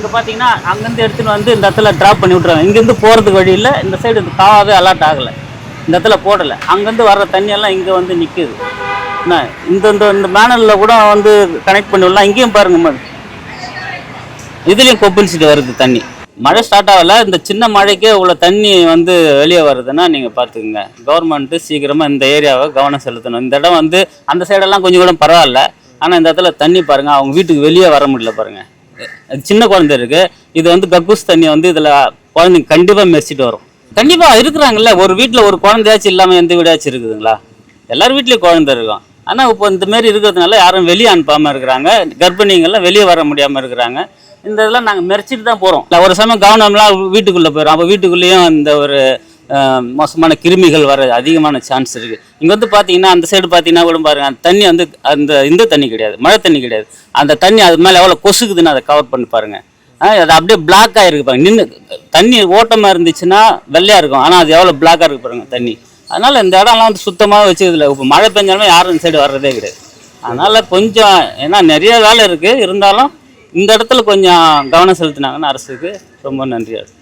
இங்கே பார்த்தீங்கன்னா அங்கேருந்து எடுத்துகிட்டு வந்து இந்த இடத்துல ட்ராப் பண்ணி விட்றாங்க இங்கேருந்து போகிறதுக்கு வழி இல்லை. இந்த சைடு இந்த காவாவே அலாட் ஆகலை. இந்த இடத்துல போடலை. அங்கேருந்து வர்ற தண்ணியெல்லாம் இங்கே வந்து நிற்குது என்ன? இந்த இந்த இந்த மேனலில் கூட வந்து கனெக்ட் பண்ணி விடலாம். இங்கேயும் பாருங்க இதுலேயும் கொப்பளிச்சுட்டு வருது தண்ணி. மழை ஸ்டார்ட் ஆகலை. இந்த சின்ன மழைக்கே உள்ள தண்ணி வந்து வெளியே வருதுன்னா நீங்கள் பார்த்துக்குங்க கவர்மெண்ட்டு சீக்கிரமாக இந்த ஏரியாவை கவனம் செலுத்தணும். இந்த இடம் வந்து அந்த சைடெல்லாம் கொஞ்சம் கூட பரவாயில்ல. ஆனால் இந்த இடத்துல தண்ணி பாருங்கள் அவங்க வீட்டுக்கு வெளியே வர முடியல பாருங்கள் சின்ன குழந்தை இருக்குது இது வந்து கக்கூஸ் தண்ணியை வந்து இதில் குழந்தைங்க கண்டிப்பாக மெரிச்சிட்டு வரும். கண்டிப்பாக இருக்கிறாங்கல்ல ஒரு வீட்டில் ஒரு குழந்தையாச்சும் இல்லாமல் எந்த வீடாச்சும் இருக்குதுங்களா? எல்லார் வீட்லேயும் குழந்தை இருக்கும். ஆனால் இப்போ இந்த மாதிரி இருக்கிறதுனால யாரும் வெளியே அனுப்பாமல் இருக்கிறாங்க. கர்ப்பிணிங்கெல்லாம் வெளியே வர முடியாமல் இருக்கிறாங்க. இந்த இதெல்லாம் நாங்கள் மெரிச்சிட்டு தான் போகிறோம் ஒரு சமயம் கவனம்லாம் வீட்டுக்குள்ளே போயிடும் அப்போ வீட்டுக்குள்ளேயும் இந்த ஒரு மோசமான கிருமிகள் வர அதிகமான சான்ஸ் இருக்குது இங்கே வந்து பார்த்தீங்கன்னா அந்த சைடு பார்த்தீங்கன்னா கூட பாருங்க அந்த தண்ணி வந்து அந்த இந்த தண்ணி கிடையாது மழை தண்ணி கிடையாது. அந்த தண்ணி அது மேலே எவ்வளோ கொசுக்குதுன்னு அதை கவர் பண்ணி பாருங்கள் அது அப்படியே பிளாக் ஆகிருக்கு பாருங்க. நின்று தண்ணி ஓட்டமாக இருந்துச்சுன்னா வெள்ளையாக இருக்கும். ஆனால் அது எவ்வளோ பிளாக்காக இருக்கு பாருங்க தண்ணி. அதனால் இந்த இடம்லாம் வந்து சுத்தமாக வச்சுக்கல இப்போ மழை பெஞ்சாலுமே யாரும் இந்த சைடு வர்றதே கிடையாது. அதனால் கொஞ்சம் ஏன்னா நிறைய வேலை இருக்குது இருந்தாலும் இந்த இடத்துல கொஞ்சம் கவனம் செலுத்தினாங்கன்னு அரசுக்கு ரொம்ப நன்றியாக இருக்கும்